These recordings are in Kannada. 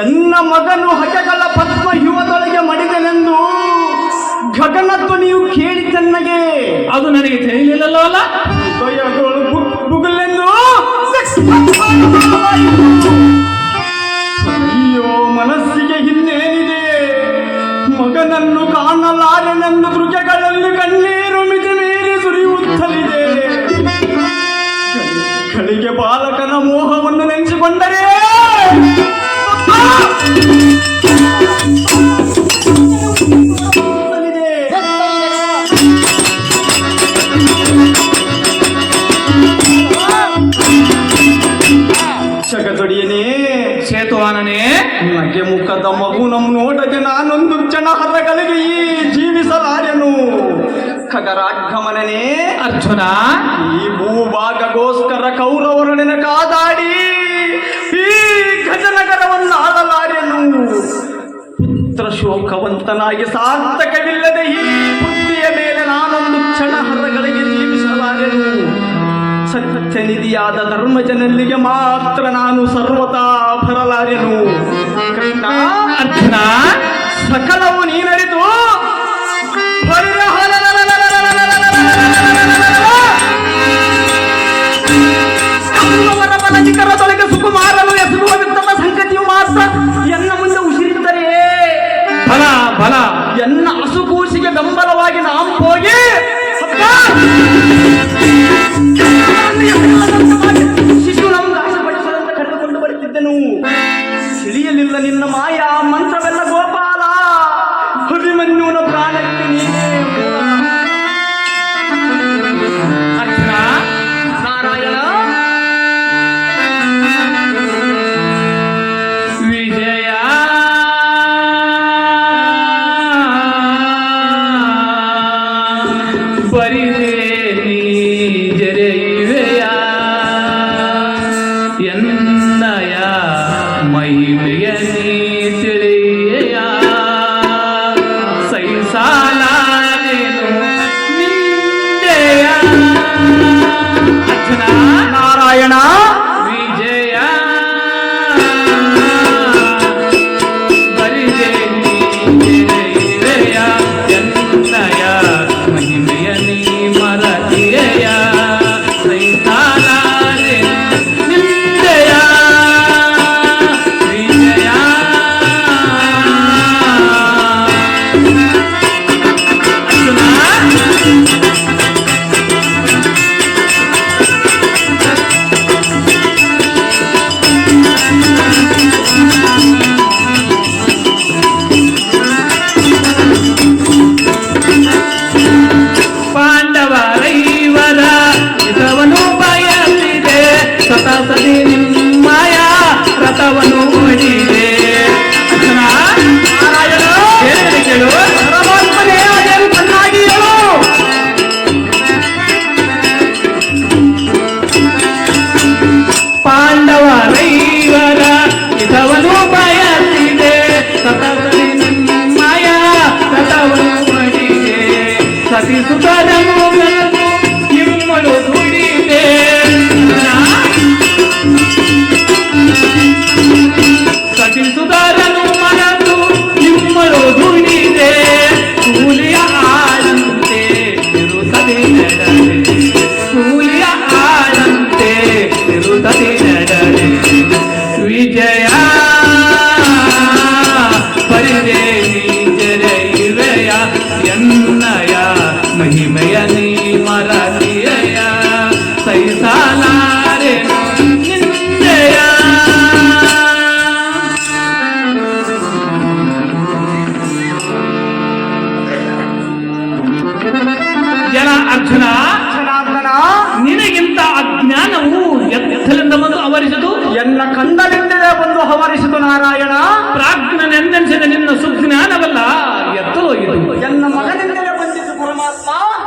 ಎನ್ನ ಮಗನು ಹಗೆಗಳ ಪದ್ಮ ಯುವದೊಳಗೆ ಮಡಿದನೆಂದು ಗಗನ ಧ್ವನಿಯು ಕೇಳಿ ತನ್ನಗೆ. ಅದು ನನಗೆ ತಿಳಿಯಲಿಲ್ಲಲ್ಲ ಬುಗುಲೆಂದು ಅಯ್ಯೋ ಮನಸ್ಸಿಗೆ ಇನ್ನೇನಿದೆ? ಮಗನನ್ನು ಕಾಣಲಾರೆನೆಂದು ದೃಗಗಳಲ್ಲಿ ಕಣ್ಣೀರು ಮುಖದ ಮಗು ನಮ್ಮ ನೋಟಕ್ಕೆ ನಾನೊಂದು ಕ್ಷಣ ಹತಗಳಿಗೆ ಈ ಜೀವಿಸಲಾರೆನು. ಖಗರಾಗಮನನೇ ಅರ್ಜುನ. ಈ ಭೂಭಾಗಗೋಸ್ಕರ ಕೌರವರೊಡನೆ ಕಾದಾಡಿ ಈ ಗಜನಗರವನ್ನು ಆಳಲಾರೆನು ಪುತ್ರ ಶೋಕವಂತನಾಗಿ ಸಾರ್ಥಕವಿಲ್ಲದೆ ಈ ಬುದ್ಧಿಯ ಮೇಲೆ ನಾನೊಂದು ಕ್ಷಣ ಹರಗಳಿಗೆ ಜೀವಿಸಲಾರೆನು. ಸತ್ಯನಿಧಿಯಾದ ಧರ್ಮಜನಲ್ಲಿಗೆ ಮಾತ್ರ ನಾನು ಸರ್ವತಾ ಬರಲಾರೆನು ಕೃಷ್ಣ ಅರ್ಜುನ ಸಕಲವು ನೀನರಿತು.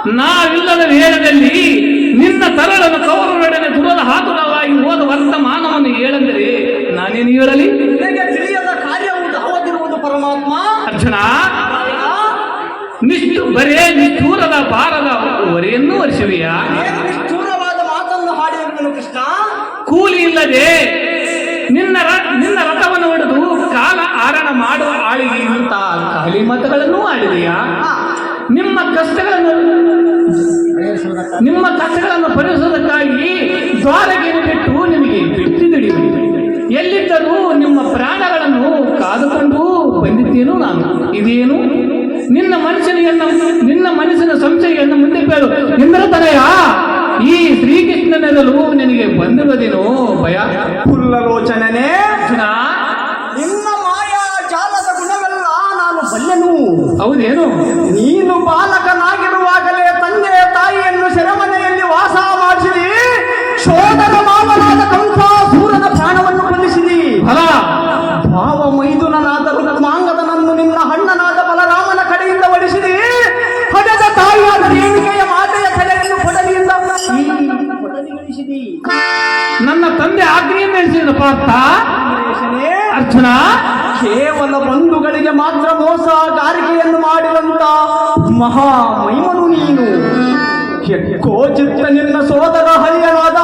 ನಾವಿಲ್ಲದ ವೇಳದಲ್ಲಿ ನಿನ್ನ ತರಳನ್ನು ಕವರೊಡನೆ ಗುರದ ಹಾತುರವಾಗಿ ಹೋದ ವರ್ತಮಾನವನ್ನು ಹೇಳಂದರೆ ನಾನೇನು ಹೇಳಲಿ? ಪರಮಾತ್ಮ. ಅರ್ಜುನ ನಿಷ್ಠು ಬರೇ ನಿಷ್ಠೂರದ ಬಾರದ ಹೊರೆಯನ್ನು ವರ್ಷವಿಯಾ ನಿಷ್ಠೂರವಾದ ಮಾತನ್ನು ಹಾಡಿ ಕೃಷ್ಣ? ಕೂಲಿ ಇಲ್ಲದೆ ನಿನ್ನ ನಿನ್ನ ರಥವನ್ನು ಹೊಡೆದು ಕಾಲ ಆರಣ ಮಾಡುವ ಆಳಿಗೆ ಇಂತಹ ಖಾಲಿ ಮತಗಳನ್ನು ಆಳಿದೆಯಾ ನಿಮ್ಮ ಕಷ್ಟಗಳನ್ನು ನಿಮ್ಮ ಕಷ್ಟಗಳನ್ನು ಪರಿಹರಿಸುವುದಕ್ಕಾಗಿ ದ್ವಾರಗೆ ಬಿಟ್ಟು ನಿಮಗೆ ಬಿಟ್ಟಿದಿಡಿ ಎಲ್ಲಿದ್ದರೂ ನಿಮ್ಮ ಪ್ರಾಣಗಳನ್ನು ಕಾದುಕೊಂಡು ಬಂದಿದ್ದೇನು ನಾನು. ಇದೇನು? ನಿನ್ನ ಮನುಷ್ಯನಿಗೆನ್ನ ನಿನ್ನ ಮನಸ್ಸಿನ ಸಂಶಯನ್ನು ಮುಂದೆ ಬೇಡ ಇಂದ್ರತನಯ ಈ ಶ್ರೀಕೃಷ್ಣನೆಲ್ಲೂ ನಿನಗೆ ಬಂದಿರೋದೇನೋ ಭಯ. ಫುಲ್ಲಲೋಚನೆ ಹೌದೇನು? ನೀನು ಬಾಲಕನಾಗಿರುವಾಗಲೇ ತಂದೆ ತಾಯಿಯನ್ನು ಸೆರೆಮನೆಯಲ್ಲಿ ವಾಸ ಮಾಡಿಸಿದಿ. ಶೋಧಕ ಮಾವನಾದ ಕಂಸಾಸೂರದ ಪ್ರಾಣವನ್ನು ಬಂಧಿಸಿದಿ. ಫಲ ಭಾವ ಮೈದುನನಾದ ರುಕ್ಮಾಂಗದನನ್ನು ನಿನ್ನ ಹಣ್ಣನಾದ ಬಲರಾಮನ ಕಡೆಯಿಂದ ಒಡಿಸಿದಿ. ಹಡದ ತಾಯಿಯಾದ ರೇಣಿಕೆಯ ಮಾತೆಯ ಕಡೆಯನ್ನು ಕೊಡಲಿಯಿಂದ ನನ್ನ ತಂದೆ ಆಜ್ಞೆಯನ್ನು ನಡೆಸಿದ ಪಾರ್ಥ. ಅರ್ಜುನ ಕೇವಲ ಬಂಧುಗಳಿಗೆ ಮಾತ್ರ ಮೋಸ ಗಾರಿಕೆಯನ್ನು ಮಾಡಿದಂತ ಮಹಾ ಮೈಮನು ನೀನು. ಎಕ್ಕೋ ಚಿತ್ತ ನಿನ್ನ ಸೋದರ ಹರಿಯನಾದ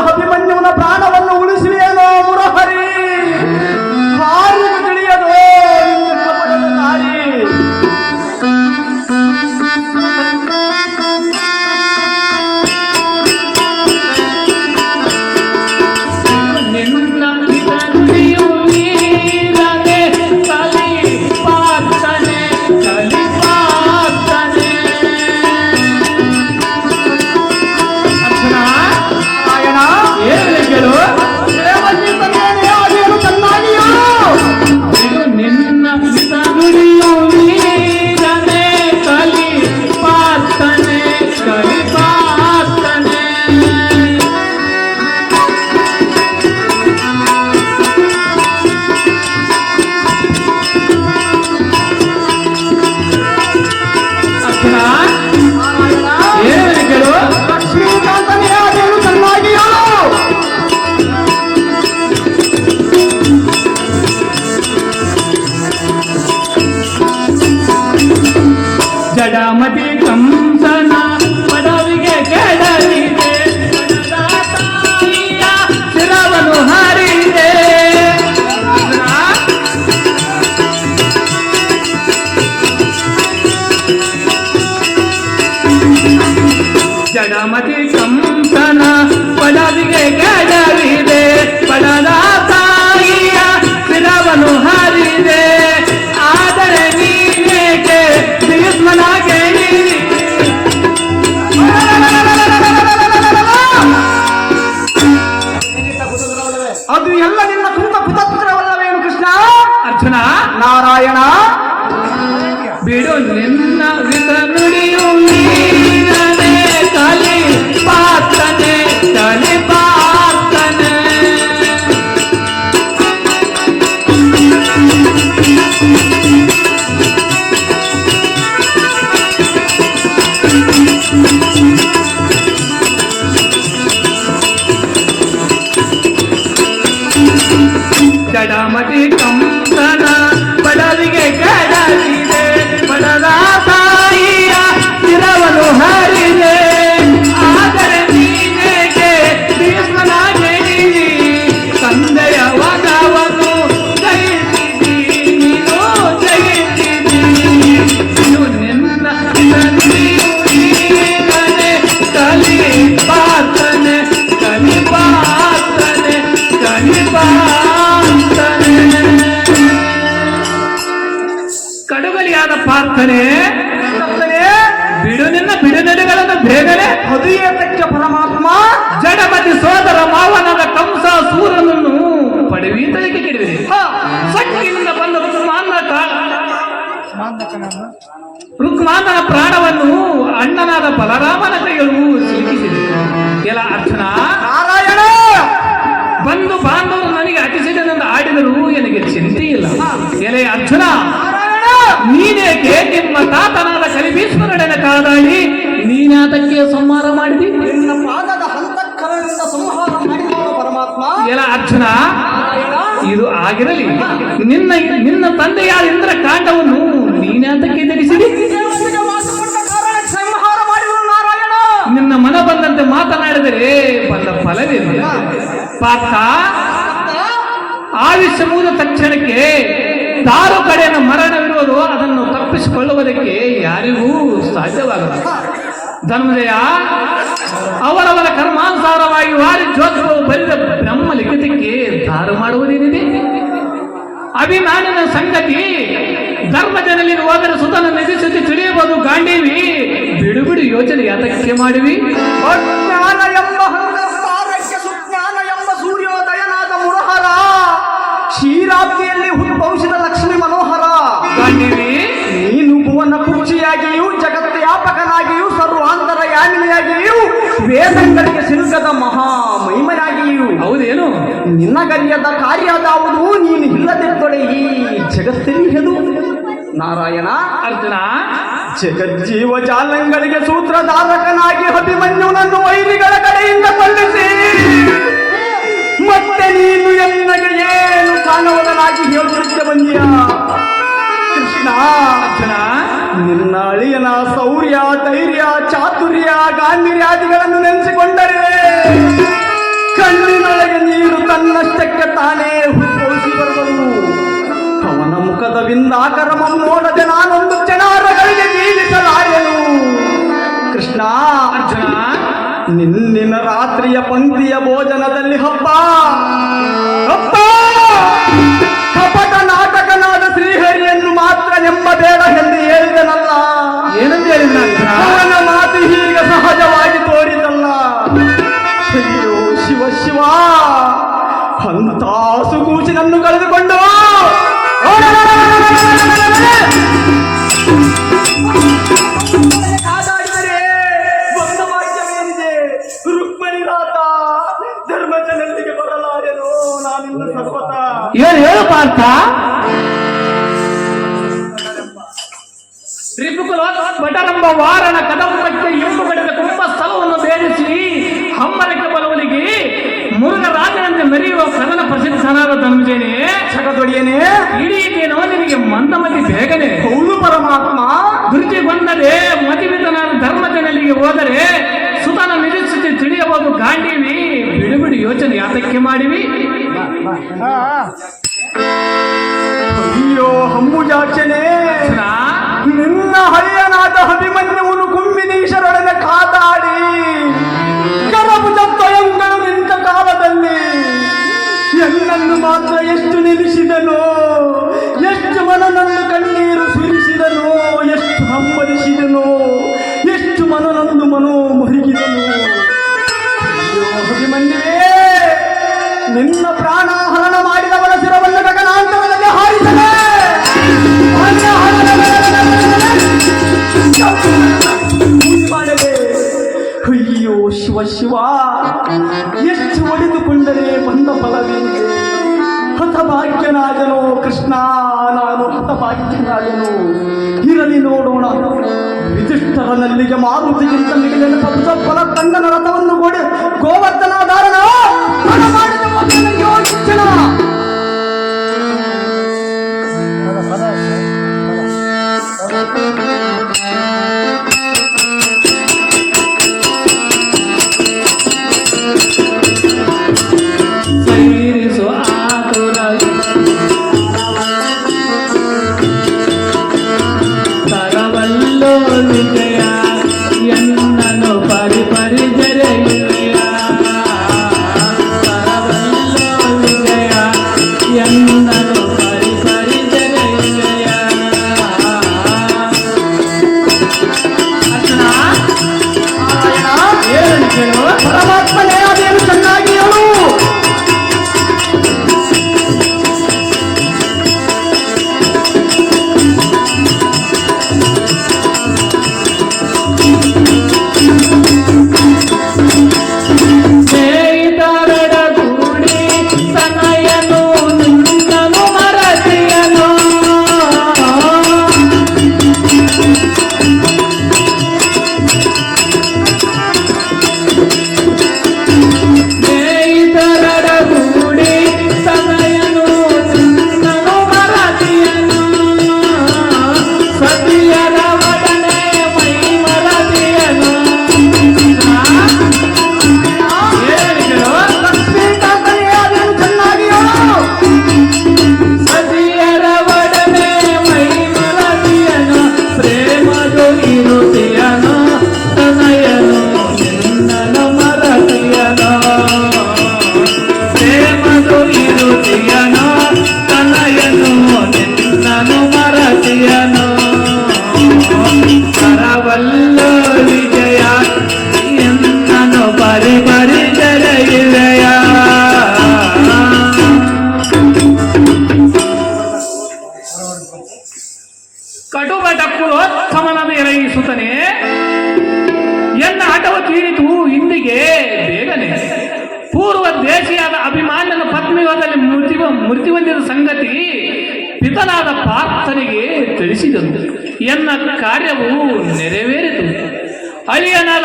ಜಡಮತಿ ಕಂಸನ ಪದವಿಗೆ ಕೆಡಲಿದೆ ಪಡದ ತಾಯಿಯ ಶಿರವನ್ನು ಹಾರಿದೆ. ಆದರೆ ನೀನೇಕೆ ಭೀಷ್ಮನಾಗೆ ಅದು ಎಲ್ಲ ನಿನ್ನ ತುಂಬ ಕುತಂತ್ರವಲ್ಲವೇನು ಕೃಷ್ಣ? ಅರ್ಜುನ? ನಾರಾಯಣ? ಬಿಡು ನಿನ್ನ ಕರ್ತನೇ, ಬಿಡು ನಿನ್ನ ಬಿಡುನಡೆಗಳನ್ನು ಬೇಗನೆ ಅದು ಏತಕ್ಕೆ ಪರಮಾತ್ಮ ಜಡಪತಿ ಸೋದರ ಮಾವನಾದ ಕಂಸ ಸೂರನನ್ನು ಪಡವೀತಳಿಕೆ ಕೆಡವಿದೆ ಸಕ್ಕಿನಿಂದ ಬಂದ ರುಕ್ಮಾನ ರುಕ್ಮಾನನ ಪ್ರಾಣವನ್ನು ಅಣ್ಣನಾದ ಬಲರಾಮನ ಕೈಗಳು ಸಿಲುಕಿಸಿದೆ ಎಲ್ಲ ಅರ್ಜುನ ನಾರಾಯಣ! ಬಂದು ಬಾಂಧವರು ನನಗೆ ಅತಿಸಿದನೆಂದು ಆಡಿದರೂ ನನಗೆ ಚಿಂತೆ ಇಲ್ಲ ಎಲೆ ಅರ್ಜುನ ನೀನೇಕೆ ನಿಮ್ಮ ತಾತನಾದ ಕಲಿಭೀಶ್ವರಡನ ಕಾದಾಡಿ ನೀನಾತಕ್ಕೆ ಸಂಹಾರ ಮಾಡಿದಿ? ನಿನ್ನ ಪಾದದ ಹಂತಕ್ಕರದಿಂದ ಸಂಹಾರ ಮಾಡಿದ ಪರಮಾತ್ಮ. ಎಲ್ಲ ಅರ್ಜುನ ಇದು ಆಗಿರಲಿ. ನಿನ್ನ ನಿನ್ನ ತಂದೆಯಾದ ಇಂದ್ರ ಕಾಂಡವನ್ನು ನೀನಾತಕ್ಕೆ ಧರಿಸಿದಿ ದೇವತೆಗೆ ಮಾತುಕೊಟ್ಟ ಕಾರಣ ಸಂಹಾರ ಮಾಡಿದ ನಾರಾಯಣ. ನಿನ್ನ ಮನ ಬಂದಂತೆ ಮಾತನಾಡಿದರೆ ಬಂದ ಫಲವೇನು? ಪಾತ್ರ ಆವಿಷ್ಯ ಮುಗಿದ ತಕ್ಷಣಕ್ಕೆ ತಾರು ಕಡೆಯ ಮರಣವಿರುವುದು ಅದನ್ನು ತಪ್ಪಿಸಿಕೊಳ್ಳುವುದಕ್ಕೆ ಯಾರಿಗೂ ಸಾಧ್ಯವಾಗಲ್ಲ. ಧರ್ಮದಯ, ಅವರವರ ಕರ್ಮಾನುಸಾರವಾಗಿ ವಾರಿ ಜ್ಯೋತಿಗಳು ಬರೆದ ಬ್ರಹ್ಮ ಲಿಖಿತಕ್ಕೆ ದಾರು ಮಾಡುವುದೇನಿದೆ? ಅಭಿಮಾನಿನ ಸಂಗತಿ ಧರ್ಮಜನಲ್ಲಿ ಹೋದರೆ ಸುತನ ನಿಧಿಸುತ್ತಿ ತಿಳಿಯಬಹುದು ಗಾಂಡೀವಿ. ಬಿಡು ಬಿಡು ಯೋಚನೆ ಯಾತಕ್ಕೆ ಮಾಡಿವಿ? ಎಂಬ ಸೂರ್ಯೋದಯನಾದ ಮುರಹರ ಕ್ಷೀರಾಬ್ದಿಯಲ್ಲಿ ವೇದಂಗಳಿಗೆ ಸಿಲುಕದ ಮಹಾ ಮಹಿಮನಾಗಿಯೂ ಹೌದೇನು? ನಿನ್ನ ಗರಿಯದ ಕಾರ್ಯದಾವುದು ನೀನು ಇಲ್ಲದಿದ್ದೊಡೆ ಈ ಜಗತ್ತಿನಿಹೆದು ನಾರಾಯಣ ಅರ್ಜುನ ಜಗಜ್ಜೀವ ಜಾಲಂಗಳಿಗೆ ಸೂತ್ರಧಾರಕನಾಗಿ ಅಭಿಮನ್ಯುನನ್ನು ವೈರಿಗಳ ಕಡೆಯಿಂದ ಕೊಲ್ಲಿಸಿ ಮತ್ತೆ ನೀನು ಎನ್ನಗೆ ಏನು ಕಾಣುವುದನಾಗಿ ಹೇಳುತ್ತಿದ್ದ ಬಂದಿಯ? ಕೃಷ್ಣ ಅರ್ಜುನ ನಿನ್ನ ಅಳಿಯನ ಶೌರ್ಯ ಧೈರ್ಯ ಚಾತುರ್ಯ ಗಾಂಭೀರ್ಯಾದಿಗಳನ್ನು ನೆನೆಸಿಕೊಂಡರೆ ಕಣ್ಣಿನೊಳಗೆ ನೀರು ತನ್ನಷ್ಟಕ್ಕೆ ತಾನೇ ಉದ್ಭವಿಸಿ ಬರುವುದು ಅವನ ಮುಖದ ವಿಂದಾಕರಮ ನೋಡದೆ ನಾನೊಂದು ಜನಾರಗಳಿಗೆ ಜೀವಿಸಲಾರೆನು ಕೃಷ್ಣ ಅರ್ಜುನ ನಿನ್ನಿನ ರಾತ್ರಿಯ ಪಂಕ್ತಿಯ ಭೋಜನದಲ್ಲಿ ಹಬ್ಬ. ಹಬ್ಬ! ನೆಮ್ಮಬೇಡ ಎಂದು ಹೇಳಿದನಲ್ಲ. ಏನು ಹೇಳಿದ ಅವನ ಮಾತು ಹೀಗೆ ಸಹಜವಾಗಿ ತೋರಿದಲ್ಲ. ಅಯ್ಯೋ ಶಿವ ಶಿವ. ಅಂತ ಕಳೆದುಕೊಂಡು ಧರ್ಮಜನಲ್ಲಿಗೆ ಬರಲಾರೆನೋ ನಾನಿನ್ನ ಸರ್ವತ. ಏನು ಹೇಳು ಪಾರ್ಥ ಧನುಜೇನೆ ಜಗದೊಡೆಯನೇ ಇಡೀತೇನೋ ನಿನಗೆ ಮಂದಮತಿ ಬೇಗನೆ. ಹೌದು ಪರಮಾತ್ಮ. ಧೃತಿಗೊಂಡರೆ ಮತಿವಿತನ ಧರ್ಮದನಲ್ಲಿಗೆ ಹೋದರೆ ಸುತನ ನಿರೀಕ್ಷಿಸಿ ತಿಳಿಯಬಹುದು ಗಾಂಡೀವಿ. ಬಿಡುಬಿಡಿ ಬಿಡು ಯೋಚನೆ ಯಾತಕ್ಕೆ ಮಾಡಿವಿ? ಅಯ್ಯೋ ಹಂಬುಜಾಚನೆ ನಿನ್ನ ಹಳೆಯನಾದ ಅಭಿಮನ್ಯುವನು ಕುಂಬಿನೀಶರೊಡನೆ ಕಾದಾಡಿ. ಮಾತ್ರ ಎಷ್ಟು ನಿಲ್ಲಿಸಿದನು, ಎಷ್ಟು ಮನನನ್ನು ಕಣ್ಣೀರು ಸುರಿಸಿದನು, ಎಷ್ಟು ಹಂಬಲಿಸಿದನು, ಎಷ್ಟು ಮನನನ್ನು ಮನೋ ಮರುಗಿದನು. ಅಭಿಮನ್ಯುವೇ, ನಿನ್ನ ಪ್ರಾಣ ಹರಣ ಮಾಡಿದವನ ಶಿರವನ್ನು ಗಗನಾಂತರದಲ್ಲಿ ಹಾರಿಸಲೇ ಅಯ್ಯೋ ಶಿವ ಶಿವ, ಎಷ್ಟು ಒಡೆದುಕೊಂಡರೆ ಬಂದ ಫಲವೇನಿದೆ ಹತಭಾಗ್ಯನಾದನು. ಕೃಷ್ಣ, ನಾನು ಹತಭಾಗ್ಯನಾಗನು ಇರಲಿ ನೋಡೋಣ. ವಿಧಿಷ್ಠರನಲ್ಲಿಗೆ ಮಾರುತಿಗಿಂತ ಮಿಗಿಲಿನ ಫಲ ತಂಡನ ರಥವನ್ನು ಗೋಡೆ ಗೋವರ್ಧನಾಧಾರಣ ಮಾಡಿದ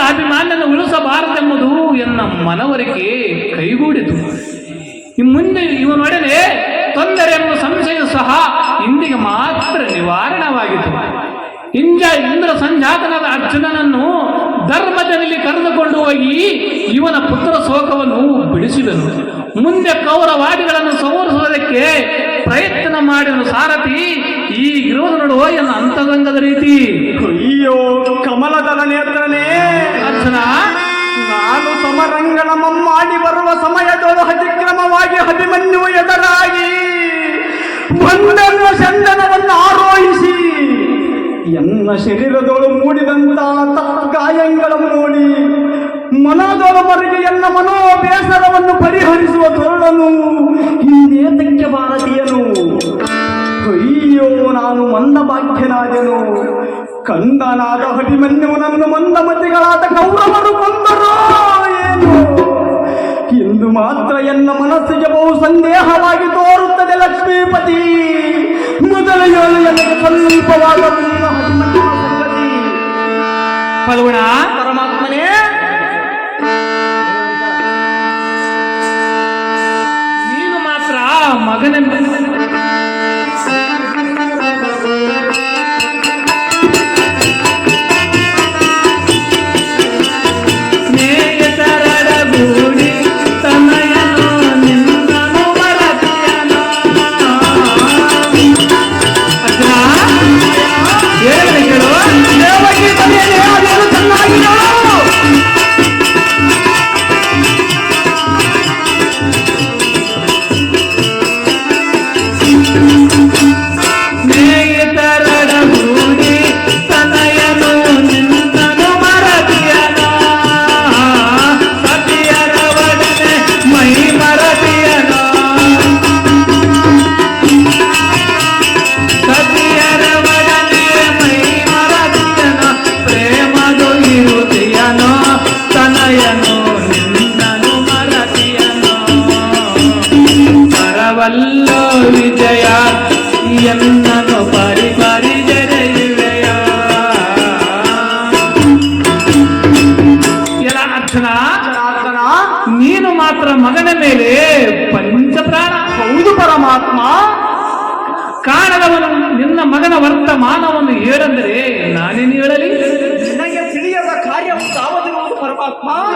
ಅಳಿಯನಾದ ಅಭಿಮಾನ್ಯನ ಉಳಿಸಬಾರದೆಂಬುದು ಎನ್ನ ಮನವರಿಕೆ ಕೈಗೂಡಿತು. ಮುಂದೆ ಇವನೊಡನೆ ತೊಂದರೆ ಎಂಬ ಸಂಶಯ ಸಹ ಇಂದಿಗೆ ಮಾತ್ರ ನಿವಾರಣವಾಗಿತ್ತು. ಇಂಜ ಇಂದ್ರ ಸಂಜಾತನಾದ ಅರ್ಜುನನನ್ನು ಧರ್ಮದಲ್ಲಿ ಕರೆದುಕೊಂಡು ಹೋಗಿ ಇವನ ಪುತ್ರ ಶೋಕವನ್ನು ಬಿಡಿಸಿದನು. ಮುಂದೆ ಕೌರವಾದಿಗಳನ್ನು ಸೋರಿಸುವುದಕ್ಕೆ ಪ್ರಯತ್ನ ಮಾಡಿದ ಸಾರಥಿ. ಈ ಇರುವುದು ನೋಡುವ ಎಲ್ಲ ಅಂತರಂಗದ ರೀತಿ. ಅಯ್ಯೋ ಕಮಲದಲ ನೇತ್ರನೇ. ನಾನು ಸಮರಂಗಣ ಮಮ್ಮಾಡಿ ಬರುವ ಸಮಯದೊಳು ಅತಿಕ್ರಮವಾಗಿ ಅಭಿಮನ್ಯು ಎದುರಾಗಿ ಒಂದನ್ನು ಚಂದನವನ್ನು ಆರೋಹಿಸಿ ಎನ್ನ ಶರೀರದೊಳು ಮೂಡಿದಂತ ತಪ್ಪ ಗಾಯಗಳ ಮೂಡಿ ಎಲ್ಲ ಮರಿಗೆ ಎನ್ನ ಮನೋ ಬೇಸರವನ್ನು ಪರಿಹರಿಸುವ ತರುಣನು ಹಿಂದೇತಕ್ಕೆ ಭಾರತೀಯನು. ಅಯ್ಯೋ, ನಾನು ಮಂದ ಭಾಗ್ಯನಾದೆನು ಕಂದನಾದ ನನ್ನ ಮಂದಮತಿಗಳಾದ ಕೌರವರು ಕೊಂದರು. ಏನು ಇಂದು ಮಾತ್ರ ಎನ್ನ ಮನಸ್ಸಿಗೆ ಬಹು ಸಂದೇಹವಾಗಿ ತೋರುತ್ತದೆ ಲಕ್ಷ್ಮೀಪತಿ. ಮೊದಲ ನನಗೆ ಫಲ್ಗುಣ ಪರಮಾತ್ಮನೇ. ನೀನು ಮಾತ್ರ ಮಗನೆಂಬ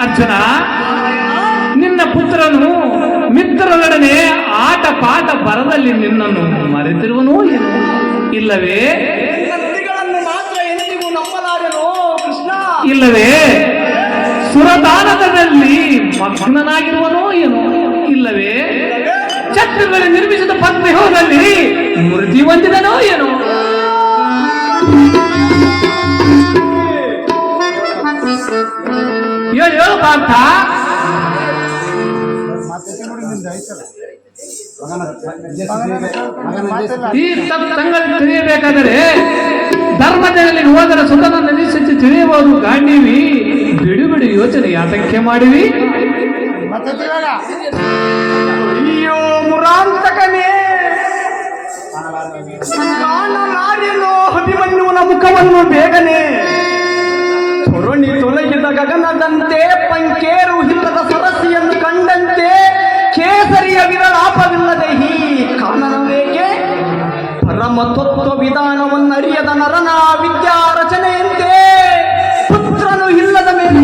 ಅರ್ಜುನ ನಿನ್ನ ಪುತ್ರನು ಮಿತ್ರರೊಡನೆ ಆಟ ಪಾಠ ಬರದಲ್ಲಿ ನಿನ್ನನ್ನು ಮರೆತಿರುವನೋ ಇಲ್ಲವೇ? ನುಡಿಗಳನ್ನು ಮಾತ್ರ ಎಂದಿಗೂ ನಂಬಲಾರೆನೋ ಕೃಷ್ಣ? ಇಲ್ಲವೇ? ಸುರದಾನದಲ್ಲಿ ಮಗ್ನನಾಗಿರುವನೋ ಏನು? ಇಲ್ಲವೇ? ಚಕ್ರದಲ್ಲಿ ನಿರ್ಮಿಸಿದ ಪದ್ಮವ್ಯೂಹದಲ್ಲಿ ಮೃತಿ ಹೊಂದಿದನೋ ಏನು? ಹೇಳು ಹೇಳಪ್ಪ ಅಂತ? ಈ ಸಂಗತಿ ತಿಳಿಯಬೇಕಾದರೆ ಧರ್ಮದಲ್ಲಿ ಹೋದರೆ ಸುಖನ ನಿಲ್ಲಿಸಿ ತಿಳಿಯಬಹುದು. ಗಾಂಡೀವಿ ಬಿಡು ಬಿಡು ಯೋಚನೆ ಯಾತಕ್ಕೆ ಮಾಡಿವಿ ಅಯ್ಯೋ, ಮುರಾಂತಕನೇ. ಅಭಿಮನ್ಯುವನ ಮುಖವನ್ನು ಬೇಗನೆ ತೊಲಗಿದ ಗಗನದಂತೆ ಪಂಕೇರು ಹಿಲ್ಲದ ಸರಸಿಯನ್ನು ಕಂಡಂತೆ ಕೇಸರಿಯ ವಿರಲಾಪವಿಲ್ಲದೆ ಹೀ ಕಾರಣವೇಕೆ ಪರಮ ತತ್ವ ವಿಧಾನವನ್ನರಿಯದ ನರನ ವಿದ್ಯಾ ರಚನೆಯಂತೆ ಪುತ್ರನು ಇಲ್ಲದ ಮೇಲೆ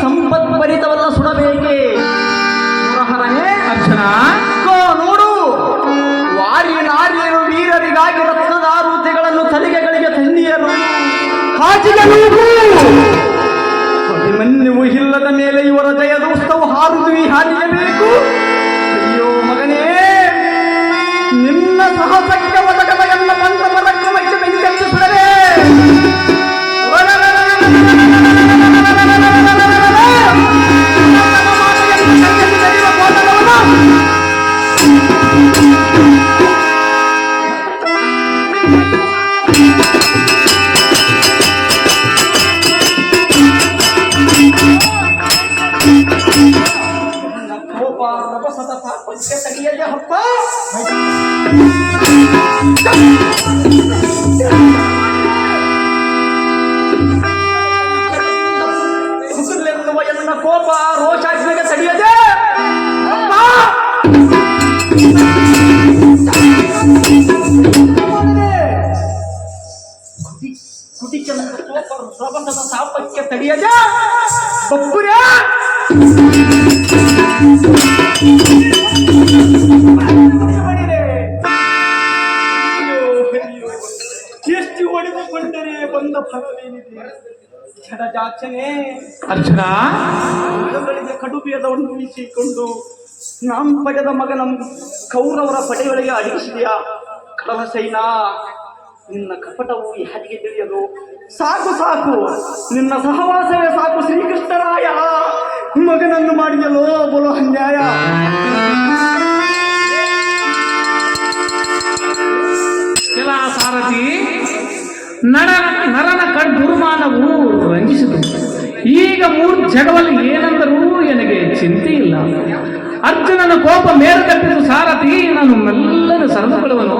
ಸಂಪತ್ ಭರಿತವನ್ನ ಸುಡಬೇಕೆ? ಮುರಹರನೇ ಅರ್ಚನ, ಕೋ ನೋಡು. ವಾರಿ ನಾರಿಯರು ವೀರರಿಗಾಗಿ ರತ್ನದ ಆರುತಿಗಳನ್ನು ತಲಿಗೆಗಳಿಗೆ ತಂದಿಯರು. ಹಾಜಿಗೆ ಉತ್ಸವ ಹಾರುದು ಬೇಕು. ಅಯ್ಯೋ ಮಗನೇ ನಿನ್ನ ಸಾಹಸಕ್ಕೆ ರಭಸದ ತಾಪಕ್ಕೆ ತಡೆಯದೆ ಹಪ್ಪ ಹುಸುಲೆನ್ನುವ ಎನ್ನ ಕೋಪ ರೋಷಾಗ್ನಿಗೆ ತಡೆಯದೆ ಅಪ್ಪ ಕುಟಿಚಂದ ಕೋಪ ರಭಸದ ತಾಪಕ್ಕೆ ತಡೆಯದೆ ಬಪ್ಪುರ ಜಡಜಾಚನೆ ಅರ್ಜುನ. ಮಗಗಳಿಗೆ ಕಡುಬಿಯದವನ್ನು ಉಳಿಸಿಕೊಂಡು ನಾಂ ಪಡೆದ ಮಗನ ಕೌರವರ ಪಡೆಯೊಳಗೆ ಅಡಗಿಸಿದೆಯಾ? ಕಡಲ ಸೈನ ನಿನ್ನ ಕಪಟವು ಯಾರಿಗೆ ತಿಳಿಯದು. ಸಾಕು ಸಾಕು ನಿನ್ನ ಸಹವಾಸವೇ ಸಾಕು ಶ್ರೀಕೃಷ್ಣರಾಯ. ಮಗನನ್ನು ಮಾಡಿದಲೋ ಬಲು ಅನ್ಯಾಯ. ಸಾರಥಿ. ನರ ನರನ ಕಡ್ಗುರುಮಾನವು ರಂಜಿಸಿತು. ಈಗ ಮೂರು ಜಗವಲ್ಲಿ ಏನೆಂದರೂ ನನಗೆ ಚಿಂತೆ ಇಲ್ಲ. ಅರ್ಜುನನ ಕೋಪ ಮೇರೆ ತಪ್ಪಿತು ಸಾರಥಿ, ನಾನು ಮೆಲ್ಲನೆ ಸರಿದುಕೊಳ್ಳುವನು